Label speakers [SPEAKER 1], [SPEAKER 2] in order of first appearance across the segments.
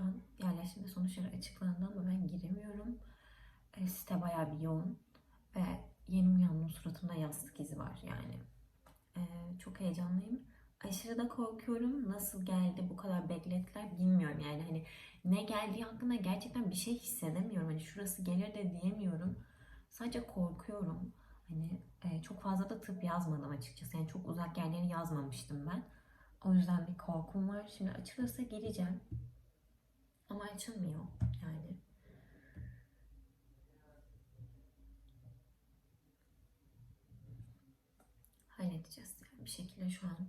[SPEAKER 1] an yerleştirme sonuçları açıklandı ama ben giremiyorum. E, site bayağı bir yoğun ve yeni uyandım suratımda yastık izi var yani. E, çok heyecanlıyım. Aşırı da korkuyorum. Nasıl geldi bu kadar beklettiler bilmiyorum yani hani ne geldiği hakkında gerçekten bir şey hissedemiyorum. Hani şurası gelir de diyemiyorum. Sadece korkuyorum. Hani e, çok fazla da tıp yazmadım açıkçası. Yani çok uzak yerleri yazmamıştım ben. O yüzden bir korkum var. Şimdi açılırsa gireceğim. Açılmıyor yani. Halledeceğiz yani bir şekilde şu an.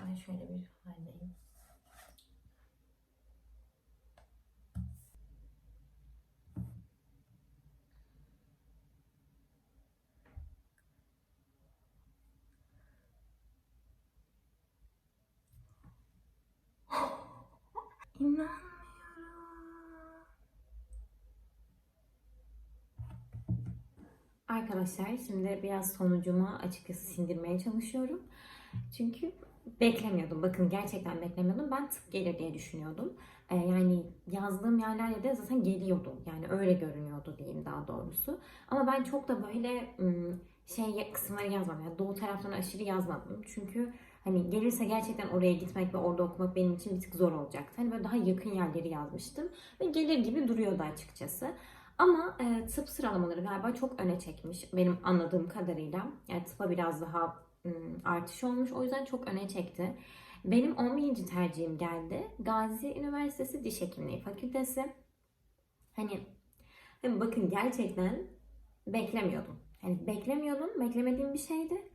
[SPEAKER 1] Ben şöyle bir haldeyim. İnanmıyorum. Arkadaşlar şimdi biraz sonucumu açıkçası sindirmeye çalışıyorum. Çünkü beklemiyordum. Bakın gerçekten beklemiyordum. Ben tıp gelir diye düşünüyordum. Ee, yani yazdığım yerlerde de zaten geliyordu. Yani öyle görünüyordu diyeyim daha doğrusu. Ama ben çok da böyle şey kısımları yazmadım. Yani doğu taraftan aşırı yazmadım. Çünkü hani gelirse gerçekten oraya gitmek ve orada okumak benim için bir tık zor olacaktı. Hani böyle daha yakın yerleri yazmıştım. Ve gelir gibi duruyordu açıkçası. Ama e, tıp sıralamaları galiba çok öne çekmiş benim anladığım kadarıyla. Yani tıpa biraz daha ım, artış olmuş. O yüzden çok öne çekti. Benim 11. tercihim geldi. Gazi Üniversitesi Diş Hekimliği Fakültesi. Hani, hani bakın gerçekten beklemiyordum. Hani beklemiyordum. Beklemediğim bir şeydi.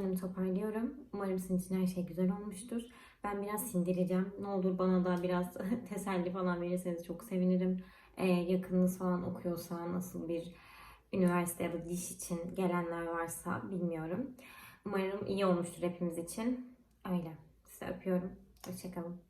[SPEAKER 1] Şimdi toparlıyorum. Umarım sizin için her şey güzel olmuştur. Ben biraz sindireceğim. Ne olur bana da biraz teselli falan verirseniz çok sevinirim. Ee, yakınınız falan okuyorsa nasıl bir üniversite ya da diş için gelenler varsa bilmiyorum. Umarım iyi olmuştur hepimiz için. Öyle. Size öpüyorum. Hoşçakalın.